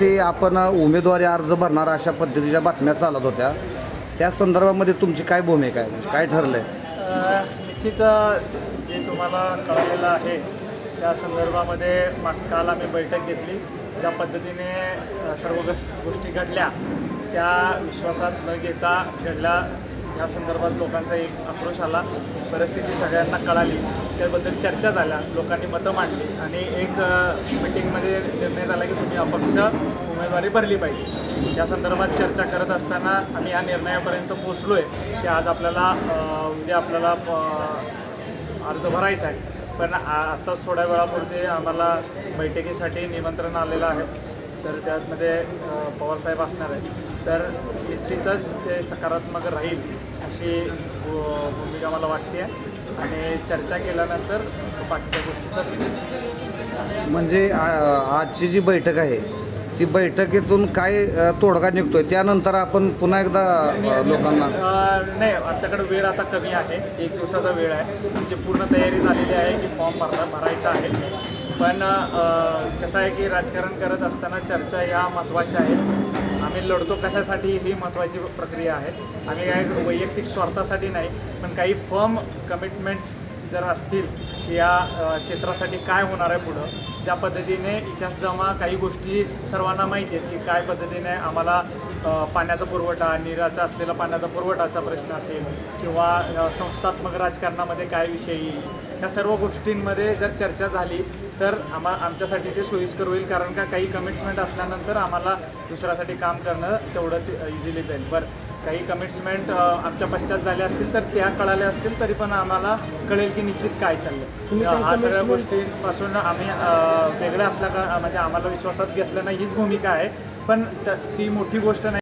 ते आपण उमेदवारी अर्ज भरणार अशा पद्धतीच्या बातम्या चालत होत्या. त्या संदर्भामध्ये तुमची काय भूमिका आहे? म्हणजे काय ठरलंय? आहे निश्चित जे तुम्हाला कळलेलं आहे त्या संदर्भामध्ये काल आम्ही बैठक घेतली. ज्या पद्धतीने सर्व गोष्टी घडल्या त्या विश्वासात न घेता घडल्या या संदर्भात लोकांचा एक आक्रोश आला. परिस्थिती सगळ्यांना कळाली. त्याबद्दल चर्चा झाल्या. लोकांनी मतं मांडली. आणि एक मिटिंगमध्ये निर्णय झाला की तुम्ही अपक्ष उमेदवारी भरली पाहिजे. या संदर्भात चर्चा करत असताना आम्ही या निर्णयापर्यंत पोचलो आहे की आज आपल्याला उद्या आपल्याला अर्ज भरायचा आहे. पण आत्ताच थोड्या वेळापुरते आम्हाला बैठकीसाठी निमंत्रण आलेलं आहे. तर त्यामध्ये पवारसाहेब असणार आहेत. तर निश्चितच ते सकारात्मक राहील अशी भूमिका मला वाटते आणि चर्चा केल्यानंतर बाकीच्या गोष्टी ठरतील म्हणजे आजची जी बैठक आहे ती बैठकीतून काय तोडगा निघतोय? त्यानंतर आपण पुन्हा एकदा लोकांना नाही आमच्याकडे वेळ आता कमी आहे. एक दिवसाचा वेळ आहे. म्हणजे पूर्ण तयारी झालेली आहे की फॉर्म भरला भरायचा आहे. पण कसं आहे की राजकारण करत असताना चर्चा या महत्त्वाच्या आहेत. आम्ही लढतो कशासाठी ही महत्त्वाची प्रक्रिया आहे. आम्ही काय वैयक्तिक स्वार्थासाठी नाही पण काही फर्म कमिटमेंट्स जर असतील या क्षेत्रासाठी काय होणार आहे पुढं? ज्या पद्धतीने इतिहास जमा काही गोष्टी सर्वांना माहिती आहेत की काय पद्धतीने आम्हाला पाण्याचा पुरवठा निराचा असलेला पाण्याचा पुरवठाचा प्रश्न असेल किंवा संस्थात्मक राजकारणामध्ये काय विषय येईल? या सर्व गोष्टींमध्ये जर चर्चा झाली तर आम्हा आमच्यासाठी ते सोयीस्कर होईल कारण का काही कमिट्समेंट असल्यानंतर आम्हाला दुसऱ्यासाठी काम करणं तेवढंच इझिली जाईल. बरं काही कमिट्समेंट आमच्या पश्चात झाल्या असतील तर त्या कळाल्या असतील तरी पण आम्हाला कळेल की निश्चित काय चाललं हा सगळ्या गोष्टींपासून आम्ही वेगळं असल्या का म्हणजे आम्हाला विश्वासात घेतलं नाही हीच भूमिका आहे. पण ती मोठी गोष्ट नाही.